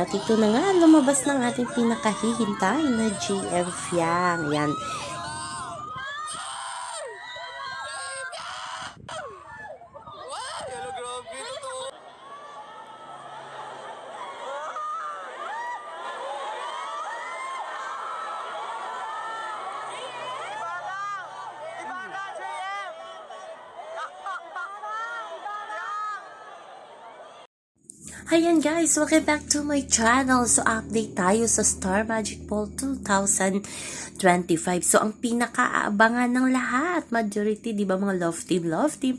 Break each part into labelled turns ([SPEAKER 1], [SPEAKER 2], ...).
[SPEAKER 1] At ito na nga, lumabas ng ating pinakahihintay na GM Fiang. Yan.
[SPEAKER 2] Hello, grabe na to.
[SPEAKER 1] Ayan guys, welcome back to my channel. So, update tayo sa Star Magic Ball 2025. So, ang pinakaabangan ng lahat, majority, di ba mga love team, love team.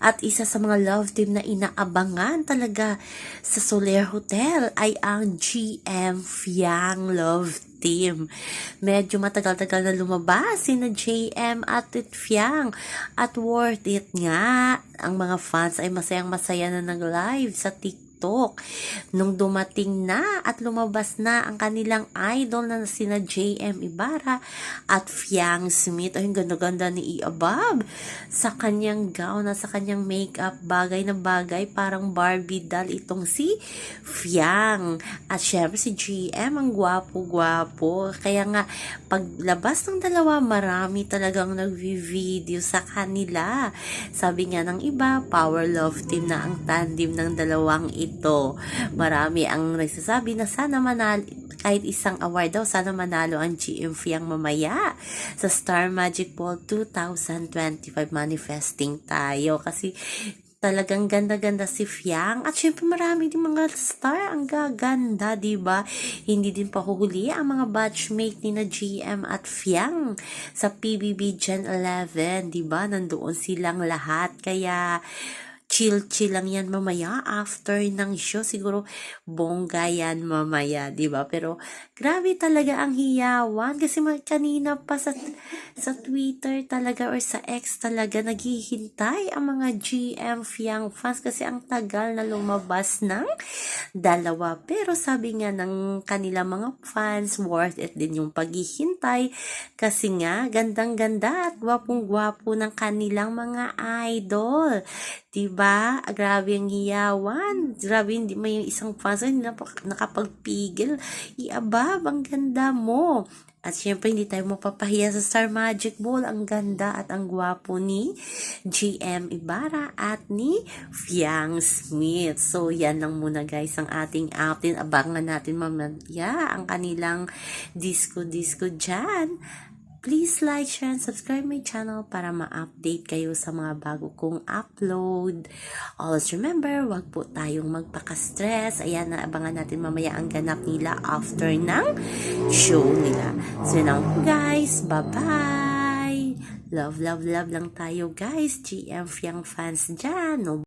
[SPEAKER 1] At isa sa mga love team na inaabangan talaga sa Soler Hotel ay ang GM Fiang Love Team. Medyo matagal-tagal na lumabas si na JM at Fiang. At worth it nga. Ang mga fans ay masayang-masaya na nag-live sa TikTok TikTok. Nung dumating na at lumabas na ang kanilang idol na sina JM Ibarra at Fiang Smith. Ay, ganda-ganda ni Iabab sa kanyang gown at sa kanyang makeup. Bagay na bagay, parang Barbie doll itong si Fiang. At syempre si JM, ang gwapo-gwapo. Kaya nga, paglabas ng dalawa, marami talagang nagvi-video sa kanila. Sabi nga ng iba, power love team na ang tandem ng dalawang ito. Marami ang nagsasabi na sana manalo, kahit isang award daw, sana manalo ang GM Fiang mamaya sa Star Magic Ball 2025 manifesting tayo. Kasi talagang ganda-ganda si Fiang. At syempre marami din mga star ang gaganda, ba? Hindi din pahuhuli ang mga batchmate ni na GM at Fiang sa PBB Gen 11, di ba? Nandoon silang lahat. Kaya chill-chill lang yan mamaya after ng show. Siguro bongga yan mamaya, di ba? Pero grabe talaga ang hiyawan kasi kanina pa sa, sa Twitter talaga or sa X talaga naghihintay ang mga GM Fiang fans kasi ang tagal na lumabas ng dalawa. Pero sabi nga ng kanila mga fans, worth it din yung paghihintay kasi nga gandang-ganda at gwapong-gwapo ng kanilang mga idol. Diba? Grabe ang hiyawan. Grabe, hindi may isang na hindi nakapagpigil. Iabab, ang ganda mo. At syempre, hindi tayo mapapahiya sa Star Magic Ball. Ang ganda at ang gwapo ni GM Ibarra at ni Fiang Smith. So, yan lang muna guys ang ating outing. Abangan natin mamaya ang kanilang disco-disco dyan. Please like, share, and subscribe my channel para ma-update kayo sa mga bago kong upload. Always remember, wag po tayong magpaka-stress. Ayan, naabangan natin mamaya ang ganap nila after ng show nila. So, yun lang po guys. Bye-bye! Love, love, love lang tayo guys. GM Fiang fans dyan. No